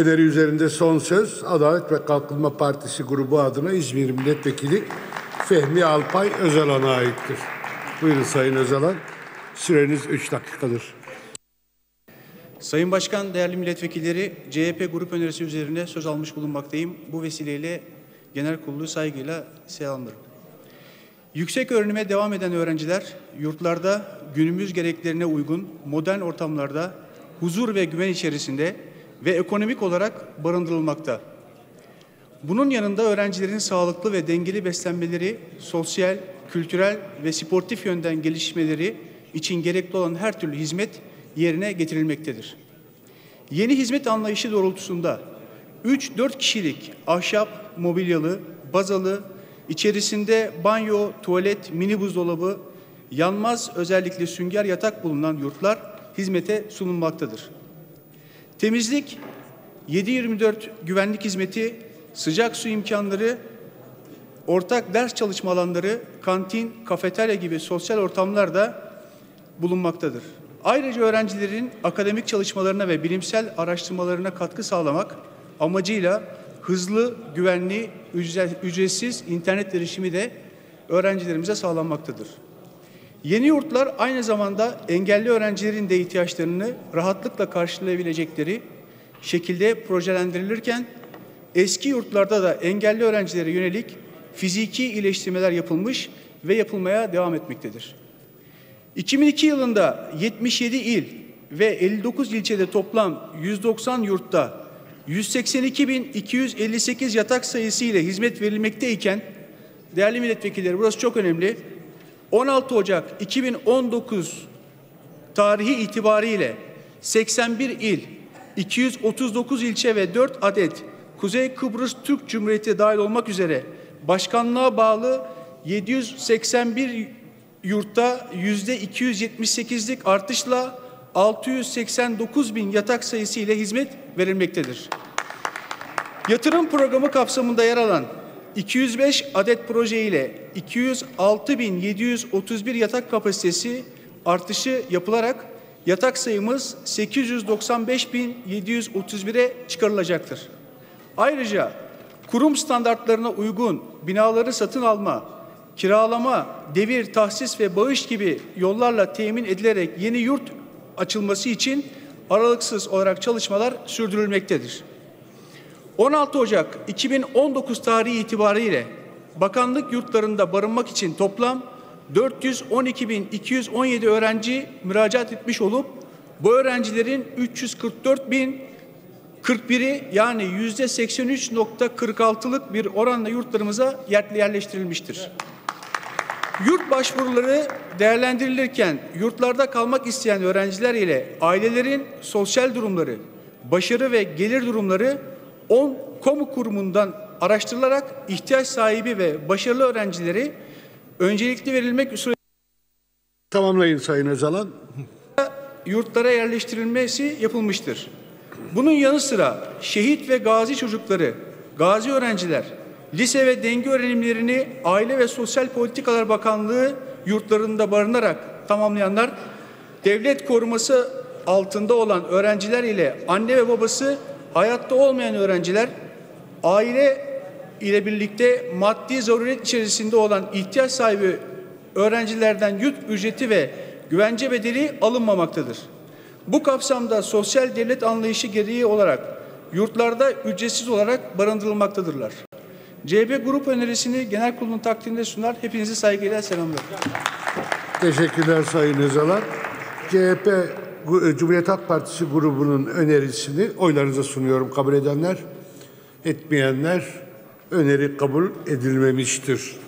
öneri üzerinde son söz Adalet ve Kalkınma Partisi grubu adına İzmir Milletvekili Fehmi Alpay Özalan'a aittir. Buyurun Sayın Özalan. Süreniz 3 dakikadır. Sayın Başkan, değerli milletvekilleri, CHP grup önerisi üzerine söz almış bulunmaktayım. Bu vesileyle genel kurulu saygıyla selamlarım. Yüksek öğrenime devam eden öğrenciler yurtlarda günümüz gereklerine uygun modern ortamlarda huzur ve güven içerisinde ve ekonomik olarak barındırılmakta. Bunun yanında öğrencilerin sağlıklı ve dengeli beslenmeleri, sosyal, kültürel ve sportif yönden gelişmeleri için gerekli olan her türlü hizmet yerine getirilmektedir. Yeni hizmet anlayışı doğrultusunda 3-4 kişilik ahşap, mobilyalı, bazalı, içerisinde banyo, tuvalet, mini buzdolabı, yanmaz özellikle sünger yatak bulunan yurtlar hizmete sunulmaktadır. Temizlik, 7-24 güvenlik hizmeti, sıcak su imkanları, ortak ders çalışma alanları, kantin, kafeterya gibi sosyal ortamlar da bulunmaktadır. Ayrıca öğrencilerin akademik çalışmalarına ve bilimsel araştırmalarına katkı sağlamak amacıyla hızlı, güvenli, ücretsiz internet erişimi de öğrencilerimize sağlanmaktadır. Yeni yurtlar aynı zamanda engelli öğrencilerin de ihtiyaçlarını rahatlıkla karşılayabilecekleri şekilde projelendirilirken eski yurtlarda da engelli öğrencilere yönelik fiziki iyileştirmeler yapılmış ve yapılmaya devam etmektedir. 2002 yılında 77 il ve 59 ilçede toplam 190 yurtta 182.258 yatak sayısı ile hizmet verilmekteyken değerli milletvekilleri burası çok önemli. 16 Ocak 2019 tarihi itibariyle 81 il, 239 ilçe ve 4 adet Kuzey Kıbrıs Türk Cumhuriyeti dahil olmak üzere başkanlığa bağlı 781 yurtta yüzde 278'lik artışla 689 bin yatak sayısı ile hizmet verilmektedir. Yatırım programı kapsamında yer alan 205 adet proje ile 206.731 yatak kapasitesi artışı yapılarak yatak sayımız 895.731'e çıkarılacaktır. Ayrıca kurum standartlarına uygun binaları satın alma, kiralama, devir, tahsis ve bağış gibi yollarla temin edilerek yeni yurt açılması için aralıksız olarak çalışmalar sürdürülmektedir. 16 Ocak 2019 tarihi itibariyle bakanlık yurtlarında barınmak için toplam 412.217 öğrenci müracaat etmiş olup bu öğrencilerin 344.041'i yani yüzde 83.46'lık bir oranla yurtlarımıza yerleştirilmiştir. Yurt başvuruları değerlendirilirken yurtlarda kalmak isteyen öğrenciler ile ailelerin sosyal durumları, başarı ve gelir durumları 10 kamu kurumundan araştırılarak ihtiyaç sahibi ve başarılı öğrencileri öncelikli verilmek üzere Tamamlayın Sayın Özalan. yurtlara yerleştirilmesi yapılmıştır. Bunun yanı sıra şehit ve gazi çocukları, gazi öğrenciler, lise ve denge öğrenimlerini Aile ve Sosyal Politikalar Bakanlığı yurtlarında barınarak tamamlayanlar, devlet koruması altında olan öğrenciler ile anne ve babası hayatta olmayan öğrenciler, aile ile birlikte maddi zaruret içerisinde olan ihtiyaç sahibi öğrencilerden yurt ücreti ve güvence bedeli alınmamaktadır. Bu kapsamda sosyal devlet anlayışı gereği olarak yurtlarda ücretsiz olarak barındırılmaktadırlar. CHP grup önerisini genel kurulun takdirinde sunar. Hepinizi saygıyla selamlıyorum. Teşekkürler Sayın Özalan. CHP Cumhuriyet Halk Partisi grubunun önerisini oylarınıza sunuyorum. Kabul edenler, etmeyenler öneri kabul edilmemiştir.